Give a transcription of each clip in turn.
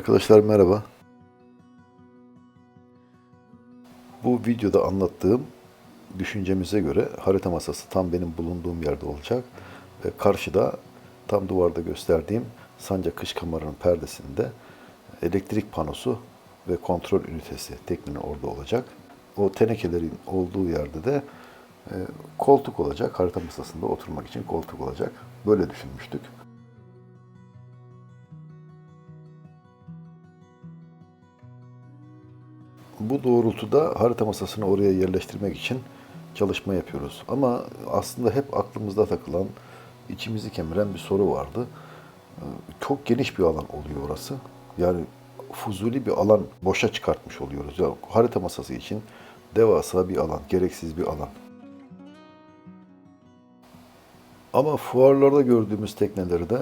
Arkadaşlar merhaba. Bu videoda anlattığım düşüncemize göre harita masası tam benim bulunduğum yerde olacak ve karşıda tam duvarda gösterdiğim Sanca kış kameranın perdesinde elektrik panosu ve kontrol ünitesi teknenin orada olacak. O tenekelerin olduğu yerde de e, koltuk olacak. Harita masasında oturmak için koltuk olacak. Böyle düşünmüştük. Bu doğrultuda harita masasını oraya yerleştirmek için çalışma yapıyoruz. Ama aslında hep aklımızda takılan, içimizi kemiren bir soru vardı. Çok geniş bir alan oluyor orası. Yani fuzuli bir alan boşa çıkartmış oluyoruz. Ya harita masası için devasa bir alan, gereksiz bir alan. Ama fuarlarda gördüğümüz teknelerde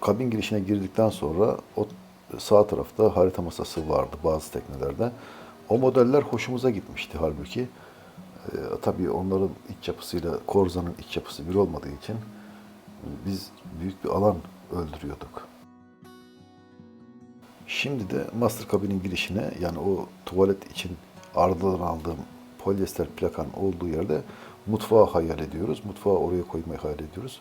kabin girişine girdikten sonra o sağ tarafta harita masası vardı bazı teknelerde. O modeller hoşumuza gitmişti halbuki. Ee, tabii onların iç yapısıyla Korza'nın iç yapısı bir olmadığı için biz büyük bir alan öldürüyorduk. Şimdi de master kabinin girişine yani o tuvalet için ardadan aldığım polyester plakan olduğu yerde mutfağı hayal ediyoruz. Mutfağı oraya koymayı hayal ediyoruz.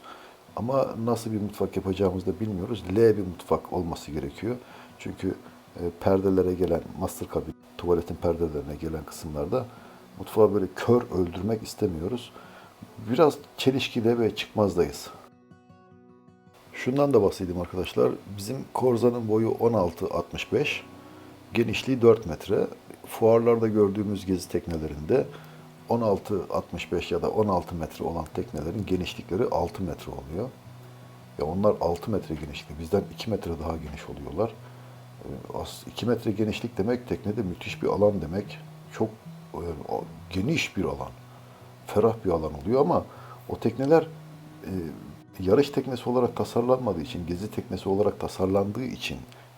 Ama nasıl bir mutfak yapacağımızı da bilmiyoruz. L bir mutfak olması gerekiyor. Çünkü e, perdelere gelen master kabin, tuvaletin perdelerine gelen kısımlarda mutfağı böyle kör öldürmek istemiyoruz. Biraz çelişkide ve çıkmazdayız. Şundan da bahsedeyim arkadaşlar. Bizim Korza'nın boyu 16.65, genişliği 4 metre. Fuarlarda gördüğümüz gezi teknelerinde 16.65 ya da 16 metre olan teknelerin genişlikleri 6 metre oluyor. Ya onlar 6 metre genişlikte. Bizden 2 metre daha geniş oluyorlar. 2 metre genişlik demek teknede müthiş bir alan demek. Çok e, geniş bir alan. Ferah bir alan oluyor ama o tekneler e, yarış teknesi olarak tasarlanmadığı için, gezi teknesi olarak tasarlandığı için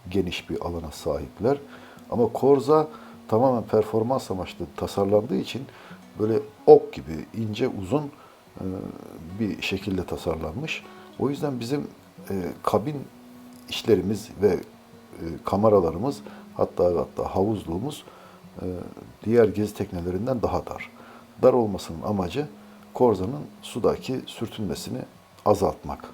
geniş bir alana sahipler. Ama Korza tamamen performans amaçlı tasarlandığı için böyle ok gibi ince uzun e, bir şekilde tasarlanmış. O yüzden bizim kabin işlerimiz ve kameralarımız hatta hatta havuzluğumuz e, diğer gezi teknelerinden daha dar. Dar olmasının amacı Korza'nın sudaki sürtünmesini azaltmak.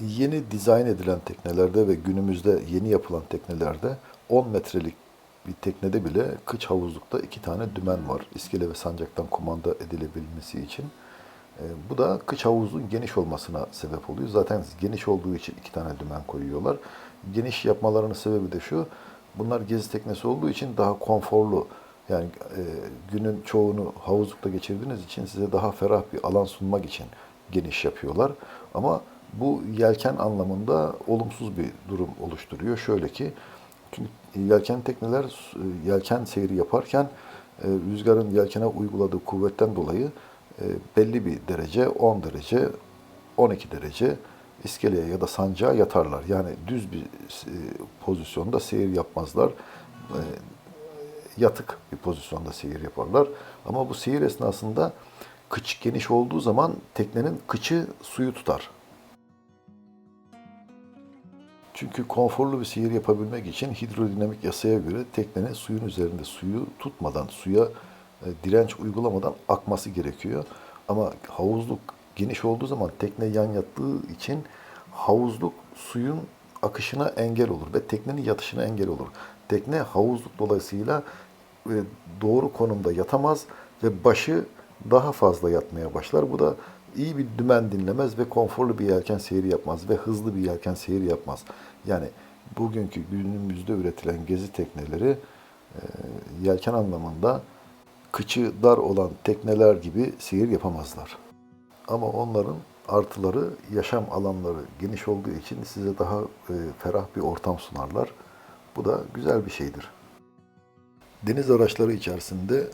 Yeni dizayn edilen teknelerde ve günümüzde yeni yapılan teknelerde 10 metrelik bir teknede bile kıç havuzlukta iki tane dümen var. İskele ve sancaktan kumanda edilebilmesi için. E, bu da kıç havuzun geniş olmasına sebep oluyor. Zaten geniş olduğu için iki tane dümen koyuyorlar. Geniş yapmalarının sebebi de şu. Bunlar gezi teknesi olduğu için daha konforlu. Yani e, günün çoğunu havuzlukta geçirdiğiniz için size daha ferah bir alan sunmak için geniş yapıyorlar. Ama bu yelken anlamında olumsuz bir durum oluşturuyor. Şöyle ki çünkü yelken tekneler e, yelken seyri yaparken e, rüzgarın yelkene uyguladığı kuvvetten dolayı e, belli bir derece, 10 derece, 12 derece iskeleye ya da sancağa yatarlar. Yani düz bir pozisyonda seyir yapmazlar. Yatık bir pozisyonda seyir yaparlar. Ama bu seyir esnasında kıç geniş olduğu zaman teknenin kıçı suyu tutar. Çünkü konforlu bir seyir yapabilmek için hidrodinamik yasaya göre teknenin suyun üzerinde suyu tutmadan, suya e, direnç uygulamadan akması gerekiyor. Ama havuzluk geniş olduğu zaman tekne yan yattığı için havuzluk suyun akışına engel olur ve teknenin yatışına engel olur. Tekne havuzluk dolayısıyla e, doğru konumda yatamaz ve başı daha fazla yatmaya başlar. Bu da iyi bir dümen dinlemez ve konforlu bir yelken seyri yapmaz ve hızlı bir yelken seyri yapmaz. Yani bugünkü günümüzde üretilen gezi tekneleri e, yelken anlamında kıçı dar olan tekneler gibi seyir yapamazlar. Ama onların artıları yaşam alanları geniş olduğu için size daha e, ferah bir ortam sunarlar. Bu da güzel bir şeydir. Deniz araçları içerisinde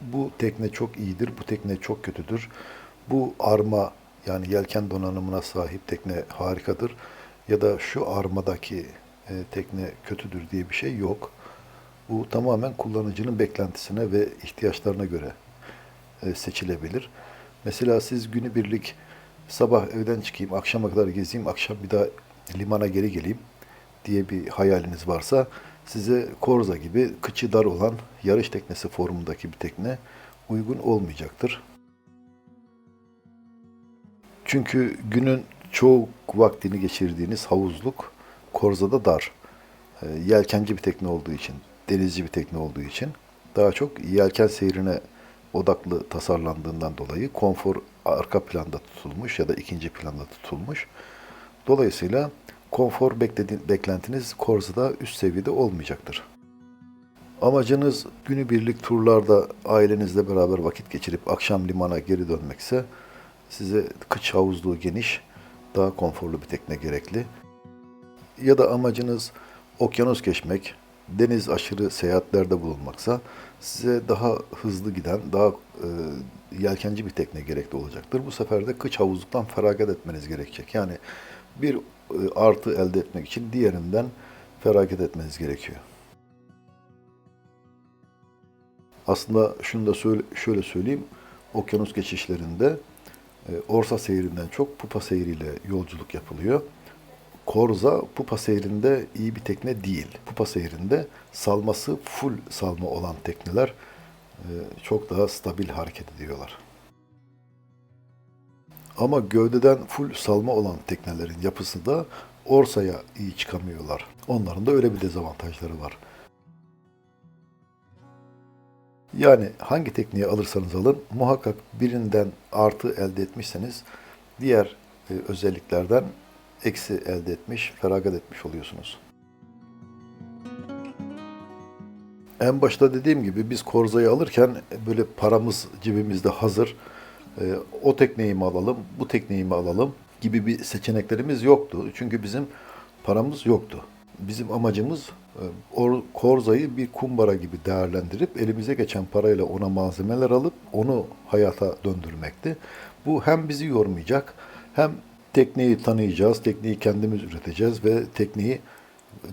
bu tekne çok iyidir, bu tekne çok kötüdür. Bu arma yani yelken donanımına sahip tekne harikadır ya da şu armadaki e, tekne kötüdür diye bir şey yok. Bu tamamen kullanıcının beklentisine ve ihtiyaçlarına göre e, seçilebilir. Mesela siz günübirlik sabah evden çıkayım, akşama kadar gezeyim, akşam bir daha limana geri geleyim diye bir hayaliniz varsa size Korza gibi kıçı dar olan yarış teknesi formundaki bir tekne uygun olmayacaktır. Çünkü günün çoğu vaktini geçirdiğiniz havuzluk Korza'da dar. E, Yelkenci bir tekne olduğu için, denizci bir tekne olduğu için daha çok yelken seyrine odaklı tasarlandığından dolayı konfor arka planda tutulmuş ya da ikinci planda tutulmuş. Dolayısıyla konfor bekledi- beklentiniz Korza'da üst seviyede olmayacaktır. Amacınız günübirlik turlarda ailenizle beraber vakit geçirip akşam limana geri dönmekse size kıç havuzluğu geniş, daha konforlu bir tekne gerekli. Ya da amacınız okyanus geçmek, deniz aşırı seyahatlerde bulunmaksa size daha hızlı giden, daha e, yelkenci bir tekne gerekli olacaktır. Bu sefer de kıç havuzluktan feragat etmeniz gerekecek. Yani bir e, artı elde etmek için diğerinden feragat etmeniz gerekiyor. Aslında şunu da söyle, şöyle söyleyeyim. Okyanus geçişlerinde e, Orsa seyrinden çok pupa seyriyle yolculuk yapılıyor. Korza pupa seyrinde iyi bir tekne değil. Pupa seyrinde salması full salma olan tekneler e, çok daha stabil hareket ediyorlar. Ama gövdeden full salma olan teknelerin yapısı da Orsa'ya iyi çıkamıyorlar. Onların da öyle bir dezavantajları var. Yani hangi tekniği alırsanız alın muhakkak birinden artı elde etmişseniz diğer e, özelliklerden eksi elde etmiş, feragat etmiş oluyorsunuz. En başta dediğim gibi biz Korza'yı alırken böyle paramız cebimizde hazır. E, o tekneyi mi alalım, bu tekneyi mi alalım gibi bir seçeneklerimiz yoktu. Çünkü bizim paramız yoktu. Bizim amacımız e, or- Korza'yı bir kumbara gibi değerlendirip elimize geçen parayla ona malzemeler alıp onu hayata döndürmekti. Bu hem bizi yormayacak hem tekneyi tanıyacağız, tekneyi kendimiz üreteceğiz ve tekneyi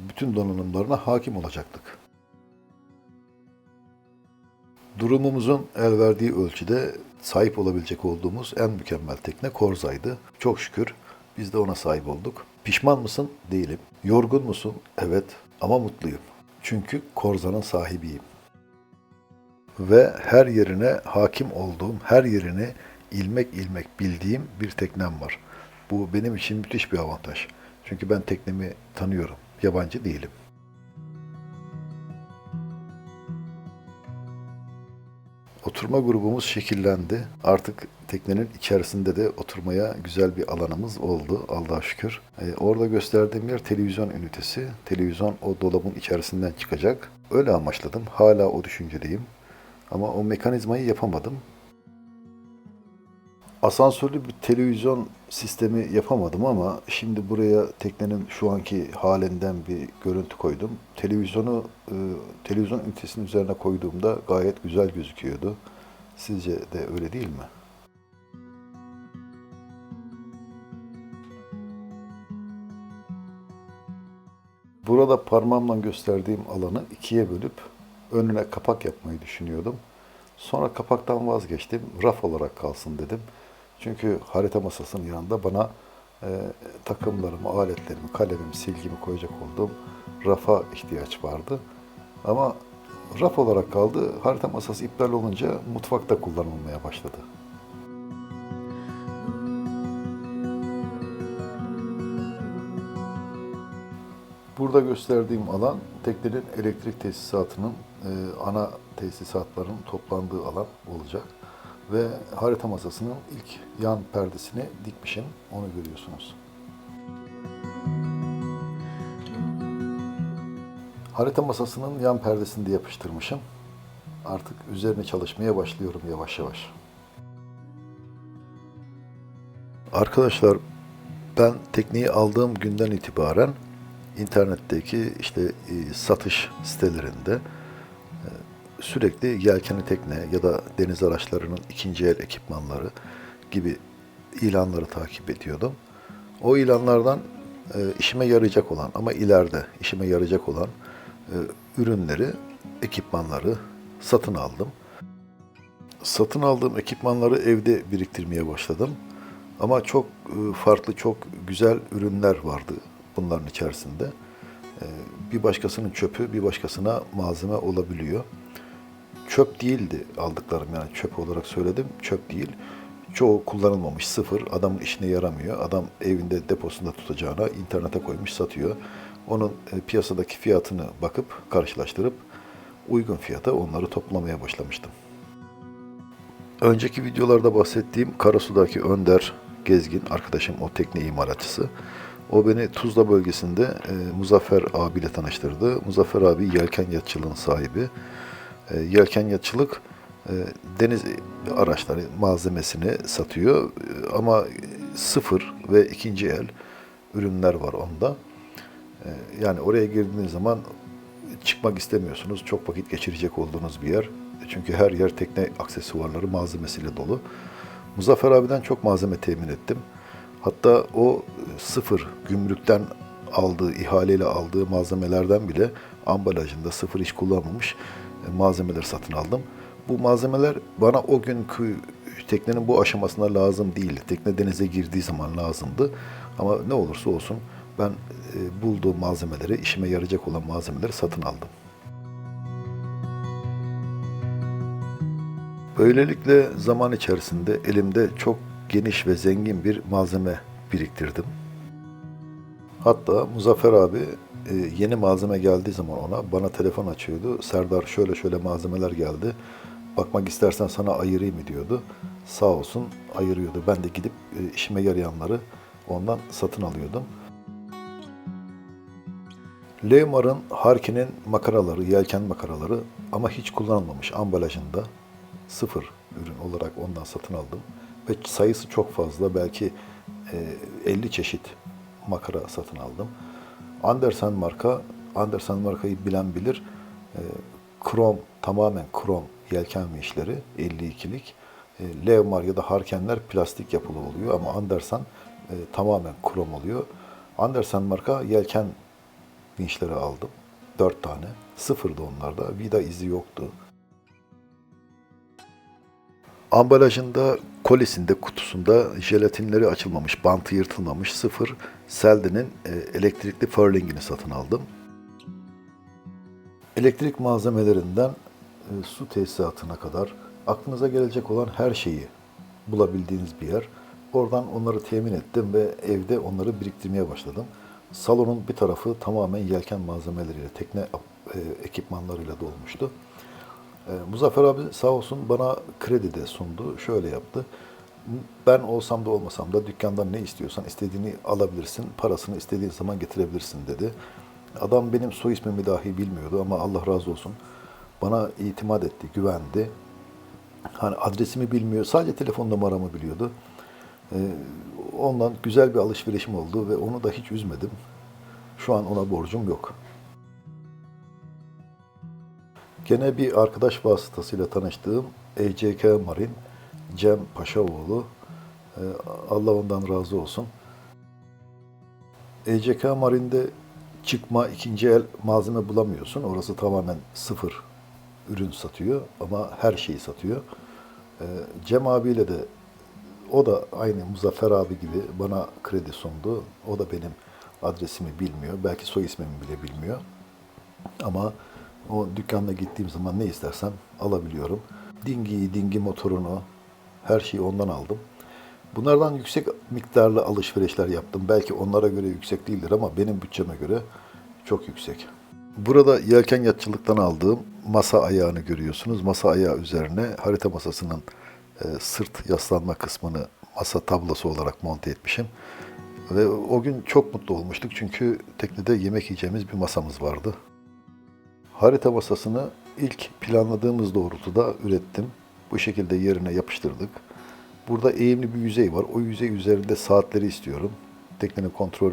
bütün donanımlarına hakim olacaktık. Durumumuzun el verdiği ölçüde sahip olabilecek olduğumuz en mükemmel tekne Korza'ydı. Çok şükür biz de ona sahip olduk. Pişman mısın? Değilim. Yorgun musun? Evet ama mutluyum. Çünkü Korza'nın sahibiyim. Ve her yerine hakim olduğum, her yerini ilmek ilmek bildiğim bir teknem var. Bu benim için müthiş bir avantaj. Çünkü ben teknemi tanıyorum. Yabancı değilim. Oturma grubumuz şekillendi. Artık teknenin içerisinde de oturmaya güzel bir alanımız oldu Allah'a şükür. Ee, orada gösterdiğim yer televizyon ünitesi. Televizyon o dolabın içerisinden çıkacak. Öyle amaçladım. Hala o düşüncedeyim. Ama o mekanizmayı yapamadım. Asansörlü bir televizyon sistemi yapamadım ama şimdi buraya teknenin şu anki halinden bir görüntü koydum. Televizyonu e, televizyon ünitesinin üzerine koyduğumda gayet güzel gözüküyordu. Sizce de öyle değil mi? Burada parmağımla gösterdiğim alanı ikiye bölüp önüne kapak yapmayı düşünüyordum. Sonra kapaktan vazgeçtim. Raf olarak kalsın dedim. Çünkü harita masasının yanında bana e, takımlarımı, aletlerimi, kalemimi, silgimi koyacak olduğum rafa ihtiyaç vardı. Ama raf olarak kaldı. Harita masası iptal olunca mutfakta kullanılmaya başladı. Burada gösterdiğim alan teknenin elektrik tesisatının e, ana tesisatların toplandığı alan olacak. Ve harita masasının ilk yan perdesini dikmişim. Onu görüyorsunuz. Harita masasının yan perdesini de yapıştırmışım. Artık üzerine çalışmaya başlıyorum yavaş yavaş. Arkadaşlar ben tekneyi aldığım günden itibaren internetteki işte e, satış sitelerinde sürekli yelkenli tekne ya da deniz araçlarının ikinci el ekipmanları gibi ilanları takip ediyordum. O ilanlardan e, işime yarayacak olan ama ileride işime yarayacak olan e, ürünleri, ekipmanları satın aldım. Satın aldığım ekipmanları evde biriktirmeye başladım. Ama çok e, farklı, çok güzel ürünler vardı bunların içerisinde. E, bir başkasının çöpü bir başkasına malzeme olabiliyor. Çöp değildi aldıklarım yani çöp olarak söyledim. Çöp değil. Çoğu kullanılmamış sıfır. Adamın işine yaramıyor. Adam evinde deposunda tutacağına internete koymuş satıyor. Onun e, piyasadaki fiyatını bakıp karşılaştırıp uygun fiyata onları toplamaya başlamıştım. Önceki videolarda bahsettiğim Karasu'daki Önder Gezgin, arkadaşım o tekne imalatçısı. O beni Tuzla bölgesinde e, Muzaffer abiyle tanıştırdı. Muzaffer abi yelken yatçılığın sahibi. E, yelken yatçılık e, deniz araçları malzemesini satıyor. E, ama sıfır ve ikinci el ürünler var onda. E, yani oraya girdiğiniz zaman çıkmak istemiyorsunuz. Çok vakit geçirecek olduğunuz bir yer. Çünkü her yer tekne aksesuarları malzemesiyle dolu. Muzaffer abiden çok malzeme temin ettim. Hatta o sıfır gümrükten aldığı, ihaleyle aldığı malzemelerden bile ambalajında sıfır hiç kullanmamış malzemeler satın aldım. Bu malzemeler bana o günkü teknenin bu aşamasında lazım değil. Tekne denize girdiği zaman lazımdı. Ama ne olursa olsun ben e, bulduğum malzemeleri, işime yarayacak olan malzemeleri satın aldım. Böylelikle zaman içerisinde elimde çok geniş ve zengin bir malzeme biriktirdim. Hatta Muzaffer abi e, yeni malzeme geldiği zaman ona bana telefon açıyordu. Serdar şöyle şöyle malzemeler geldi. Bakmak istersen sana ayırayım diyordu. Sağ olsun ayırıyordu. Ben de gidip e, işime yarayanları ondan satın alıyordum. Leumar'ın Harkin'in makaraları, yelken makaraları ama hiç kullanılmamış ambalajında sıfır ürün olarak ondan satın aldım. Ve sayısı çok fazla belki e, 50 çeşit makara satın aldım. Andersen marka, Andersen markayı bilen bilir. E, krom, tamamen krom yelken vinçleri 52'lik. E, Leomar ya da Harkenler plastik yapılı oluyor ama Andersen e, tamamen krom oluyor. Andersen marka yelken vinçleri aldım. Dört tane. Sıfırdı onlarda. Vida izi yoktu. Ambalajında, kolisinde, kutusunda jelatinleri açılmamış, bantı yırtılmamış sıfır Selden'in e, elektrikli furlingini satın aldım. Elektrik malzemelerinden e, su tesisatına kadar aklınıza gelecek olan her şeyi bulabildiğiniz bir yer. Oradan onları temin ettim ve evde onları biriktirmeye başladım. Salonun bir tarafı tamamen yelken malzemeleriyle, tekne e, ekipmanlarıyla dolmuştu. E, Muzaffer abi sağ olsun bana kredi de sundu. Şöyle yaptı. Ben olsam da olmasam da dükkandan ne istiyorsan istediğini alabilirsin. Parasını istediğin zaman getirebilirsin dedi. Adam benim soy ismimi dahi bilmiyordu ama Allah razı olsun. Bana itimat etti, güvendi. Hani adresimi bilmiyor, sadece telefon numaramı biliyordu. Ee, ondan güzel bir alışverişim oldu ve onu da hiç üzmedim. Şu an ona borcum yok. Gene bir arkadaş vasıtasıyla tanıştığım ECK Marin, Cem Paşaoğlu. Ee, Allah ondan razı olsun. ECK Marin'de çıkma ikinci el malzeme bulamıyorsun. Orası tamamen sıfır ürün satıyor ama her şeyi satıyor. Ee, Cem abiyle de o da aynı Muzaffer abi gibi bana kredi sundu. O da benim adresimi bilmiyor. Belki soy ismimi bile bilmiyor. Ama o dükkanda gittiğim zaman ne istersem alabiliyorum. Dingiyi, dingi motorunu, her şeyi ondan aldım. Bunlardan yüksek miktarlı alışverişler yaptım. Belki onlara göre yüksek değildir ama benim bütçeme göre çok yüksek. Burada yelken yatçılıktan aldığım masa ayağını görüyorsunuz. Masa ayağı üzerine harita masasının e, sırt yaslanma kısmını masa tablası olarak monte etmişim. Ve o gün çok mutlu olmuştuk çünkü teknede yemek yiyeceğimiz bir masamız vardı. Harita masasını ilk planladığımız doğrultuda ürettim. Bu şekilde yerine yapıştırdık. Burada eğimli bir yüzey var. O yüzey üzerinde saatleri istiyorum. Teknenin kontrol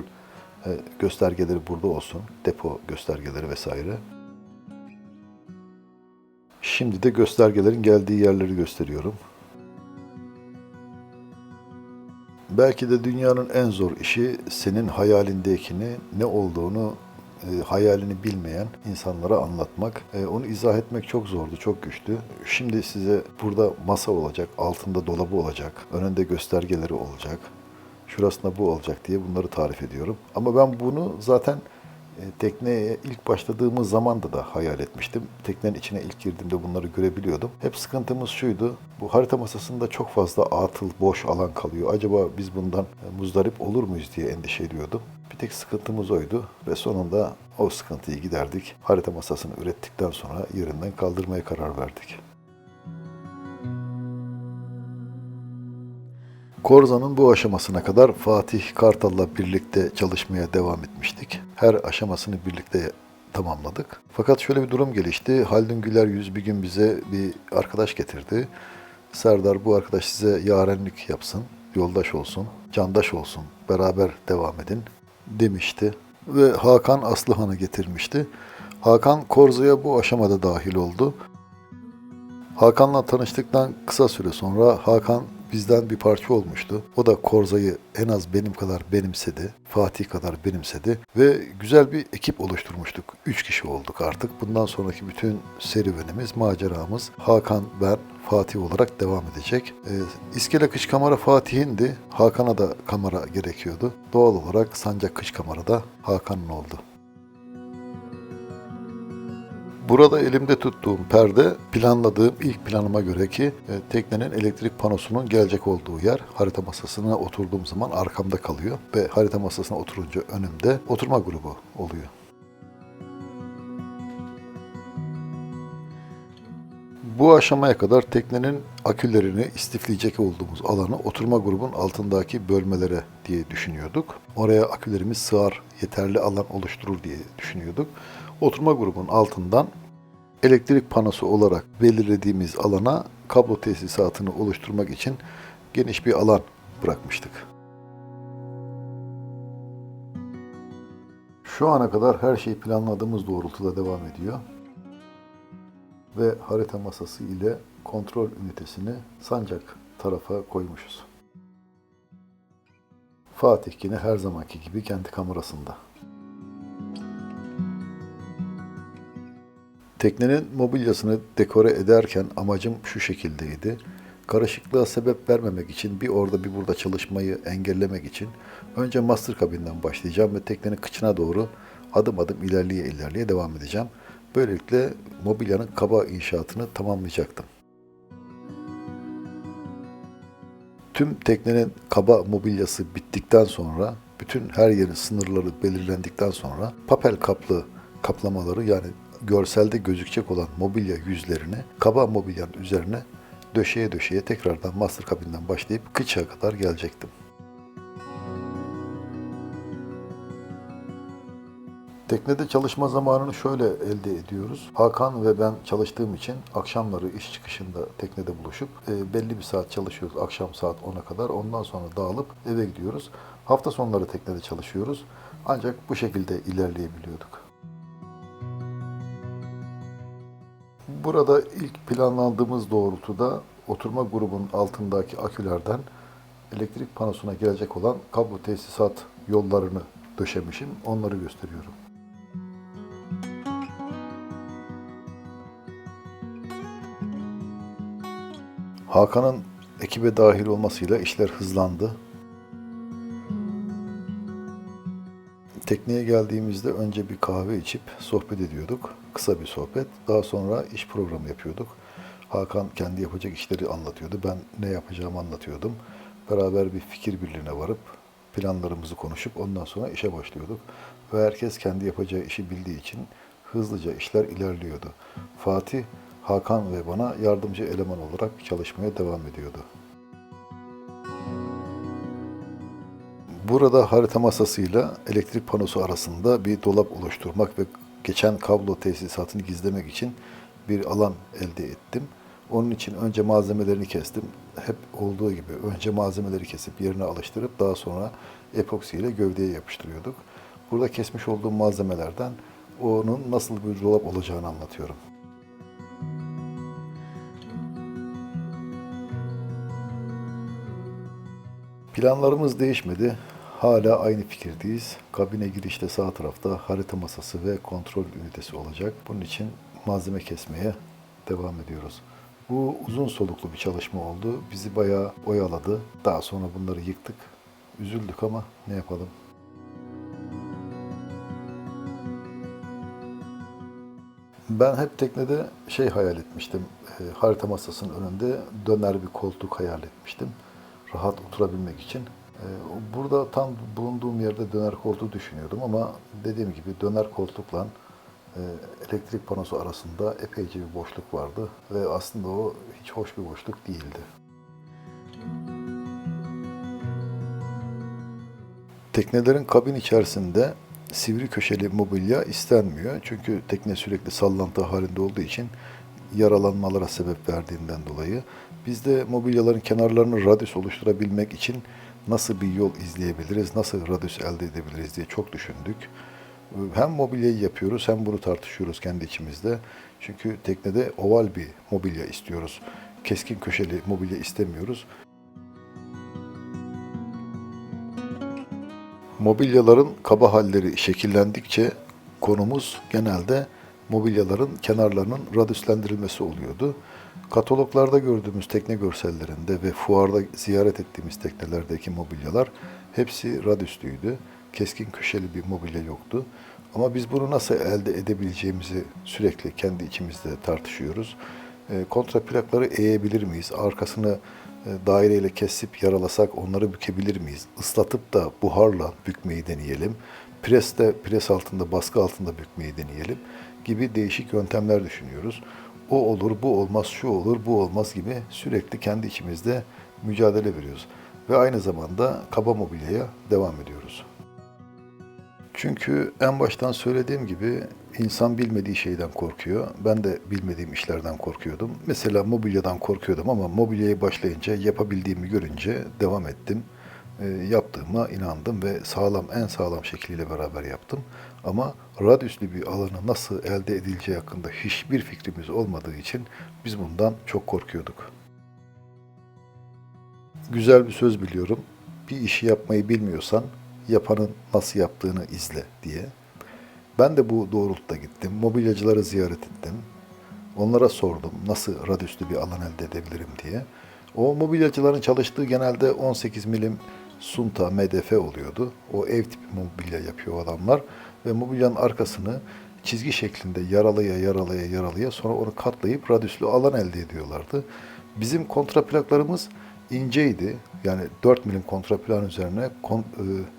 e, göstergeleri burada olsun. Depo göstergeleri vesaire. Şimdi de göstergelerin geldiği yerleri gösteriyorum. Belki de dünyanın en zor işi senin hayalindekini ne olduğunu e, hayalini bilmeyen insanlara anlatmak. E, onu izah etmek çok zordu, çok güçtü. Şimdi size burada masa olacak, altında dolabı olacak, önünde göstergeleri olacak. şurasında bu olacak diye bunları tarif ediyorum. Ama ben bunu zaten e, tekneye ilk başladığımız zamanda da hayal etmiştim. Teknenin içine ilk girdiğimde bunları görebiliyordum. Hep sıkıntımız şuydu. Bu harita masasında çok fazla atıl, boş alan kalıyor. Acaba biz bundan e, muzdarip olur muyuz diye endişe ediyordum. Bir tek sıkıntımız oydu ve sonunda o sıkıntıyı giderdik. Harita masasını ürettikten sonra yerinden kaldırmaya karar verdik. Korza'nın bu aşamasına kadar Fatih Kartal'la birlikte çalışmaya devam etmiştik. Her aşamasını birlikte tamamladık. Fakat şöyle bir durum gelişti. Haldun Güler Yüz bir gün bize bir arkadaş getirdi. Serdar bu arkadaş size yarenlik yapsın, yoldaş olsun, candaş olsun, beraber devam edin demişti. Ve Hakan Aslıhan'ı getirmişti. Hakan Korza'ya bu aşamada dahil oldu. Hakan'la tanıştıktan kısa süre sonra Hakan bizden bir parça olmuştu. O da Korza'yı en az benim kadar benimsedi. Fatih kadar benimsedi. Ve güzel bir ekip oluşturmuştuk. Üç kişi olduk artık. Bundan sonraki bütün serüvenimiz, maceramız Hakan, ben, Fatih olarak devam edecek. Ee, İskele Kış Kamera Fatih'indi. Hakan'a da kamera gerekiyordu. Doğal olarak Sancak Kış Kamera da Hakan'ın oldu. Burada elimde tuttuğum perde planladığım ilk planıma göre ki e, teknenin elektrik panosunun gelecek olduğu yer harita masasına oturduğum zaman arkamda kalıyor ve harita masasına oturunca önümde oturma grubu oluyor. Bu aşamaya kadar teknenin akülerini istifleyecek olduğumuz alanı oturma grubun altındaki bölmelere diye düşünüyorduk. Oraya akülerimiz sığar, yeterli alan oluşturur diye düşünüyorduk. Oturma grubun altından elektrik panosu olarak belirlediğimiz alana kablo tesisatını oluşturmak için geniş bir alan bırakmıştık. Şu ana kadar her şey planladığımız doğrultuda devam ediyor. Ve harita masası ile kontrol ünitesini sancak tarafa koymuşuz. Fatih yine her zamanki gibi kendi kamerasında. Teknenin mobilyasını dekore ederken amacım şu şekildeydi. Karışıklığa sebep vermemek için bir orada bir burada çalışmayı engellemek için önce master kabinden başlayacağım ve teknenin kıçına doğru adım adım ilerleye ilerleye devam edeceğim. Böylelikle mobilyanın kaba inşaatını tamamlayacaktım. Tüm teknenin kaba mobilyası bittikten sonra, bütün her yerin sınırları belirlendikten sonra papel kaplı kaplamaları yani görselde gözükecek olan mobilya yüzlerini kaba mobilyanın üzerine döşeye döşeye tekrardan master kabinden başlayıp kıçığa kadar gelecektim. Teknede çalışma zamanını şöyle elde ediyoruz. Hakan ve ben çalıştığım için akşamları iş çıkışında teknede buluşup e, belli bir saat çalışıyoruz. Akşam saat 10'a kadar. Ondan sonra dağılıp eve gidiyoruz. Hafta sonları teknede çalışıyoruz. Ancak bu şekilde ilerleyebiliyorduk. Burada ilk planlandığımız doğrultuda oturma grubun altındaki akülerden elektrik panosuna gelecek olan kablo tesisat yollarını döşemişim. Onları gösteriyorum. Hakan'ın ekibe dahil olmasıyla işler hızlandı. Tekneye geldiğimizde önce bir kahve içip sohbet ediyorduk. Kısa bir sohbet. Daha sonra iş programı yapıyorduk. Hakan kendi yapacak işleri anlatıyordu. Ben ne yapacağımı anlatıyordum. Beraber bir fikir birliğine varıp planlarımızı konuşup ondan sonra işe başlıyorduk. Ve herkes kendi yapacağı işi bildiği için hızlıca işler ilerliyordu. Fatih, Hakan ve bana yardımcı eleman olarak çalışmaya devam ediyordu. Burada harita masasıyla elektrik panosu arasında bir dolap oluşturmak ve geçen kablo tesisatını gizlemek için bir alan elde ettim. Onun için önce malzemelerini kestim. Hep olduğu gibi önce malzemeleri kesip yerine alıştırıp daha sonra epoksi ile gövdeye yapıştırıyorduk. Burada kesmiş olduğum malzemelerden onun nasıl bir dolap olacağını anlatıyorum. Planlarımız değişmedi. Hala aynı fikirdeyiz. Kabine girişte sağ tarafta harita masası ve kontrol ünitesi olacak. Bunun için malzeme kesmeye devam ediyoruz. Bu uzun soluklu bir çalışma oldu. Bizi bayağı oyaladı. Daha sonra bunları yıktık Üzüldük ama ne yapalım. Ben hep teknede şey hayal etmiştim. e, harita masasının önünde döner bir koltuk hayal etmiştim. Rahat oturabilmek için. E, burada tam bulunduğum yerde döner koltuğu düşünüyordum ama dediğim gibi döner koltukla e, elektrik panosu arasında epeyce bir boşluk vardı ve aslında o hiç hoş bir boşluk değildi. Teknelerin kabin içerisinde sivri köşeli mobilya istenmiyor. Çünkü tekne sürekli sallantı halinde olduğu için yaralanmalara sebep verdiğinden dolayı biz de mobilyaların kenarlarını radyüs oluşturabilmek için nasıl bir yol izleyebiliriz, nasıl radyüs elde edebiliriz diye çok düşündük. Hem mobilyayı yapıyoruz hem bunu tartışıyoruz kendi içimizde. Çünkü teknede oval bir mobilya istiyoruz. Keskin köşeli mobilya istemiyoruz. Mobilyaların kaba halleri şekillendikçe konumuz genelde mobilyaların kenarlarının radüslendirilmesi oluyordu. Kataloglarda gördüğümüz tekne görsellerinde ve fuarda ziyaret ettiğimiz teknelerdeki mobilyalar hepsi radüslüydü. Keskin köşeli bir mobilya yoktu. Ama biz bunu nasıl elde edebileceğimizi sürekli kendi içimizde tartışıyoruz. E, kontraplakları eğebilir miyiz? Arkasını e, daireyle kesip yaralasak onları bükebilir miyiz? Islatıp da buharla bükmeyi deneyelim. Preste, pres altında, baskı altında bükmeyi deneyelim gibi değişik yöntemler düşünüyoruz. O olur, bu olmaz, şu olur, bu olmaz gibi sürekli kendi içimizde mücadele veriyoruz. Ve aynı zamanda kaba mobilyaya devam ediyoruz. Çünkü en baştan söylediğim gibi insan bilmediği şeyden korkuyor. Ben de bilmediğim işlerden korkuyordum. Mesela mobilyadan korkuyordum ama mobilyaya başlayınca yapabildiğimi görünce devam ettim. E, yaptığıma inandım ve sağlam, en sağlam şekliyle beraber yaptım. Ama radyüslü bir alanı nasıl elde edileceği hakkında hiçbir fikrimiz olmadığı için biz bundan çok korkuyorduk. Güzel bir söz biliyorum. Bir işi yapmayı bilmiyorsan yapanın nasıl yaptığını izle diye. Ben de bu doğrultuda gittim. Mobilyacıları ziyaret ettim. Onlara sordum nasıl radyüslü bir alan elde edebilirim diye. O mobilyacıların çalıştığı genelde 18 milim sunta, MDF oluyordu. O ev tipi mobilya yapıyor adamlar. Ve mobilyanın arkasını çizgi şeklinde yaralaya yaralaya yaralaya sonra onu katlayıp radyüslü alan elde ediyorlardı. Bizim kontraplaklarımız inceydi. Yani 4 milim kontraplan üzerine kon, e,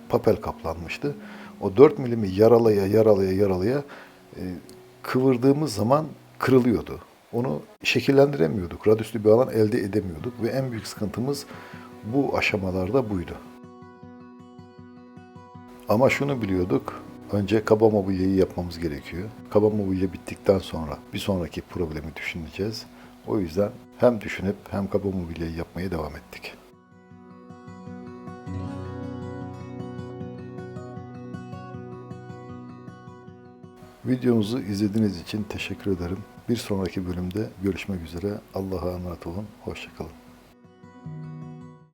papel kaplanmıştı. O 4 milimi yaralaya yaralaya yaralaya e, kıvırdığımız zaman kırılıyordu. Onu şekillendiremiyorduk. Radyüslü bir alan elde edemiyorduk ve en büyük sıkıntımız bu aşamalarda buydu. Ama şunu biliyorduk. Önce kaba mobilyayı yapmamız gerekiyor. Kaba mobilya bittikten sonra bir sonraki problemi düşüneceğiz. O yüzden hem düşünüp hem kaba mobilyayı yapmaya devam ettik. Videomuzu izlediğiniz için teşekkür ederim. Bir sonraki bölümde görüşmek üzere. Allah'a emanet olun. Hoşçakalın.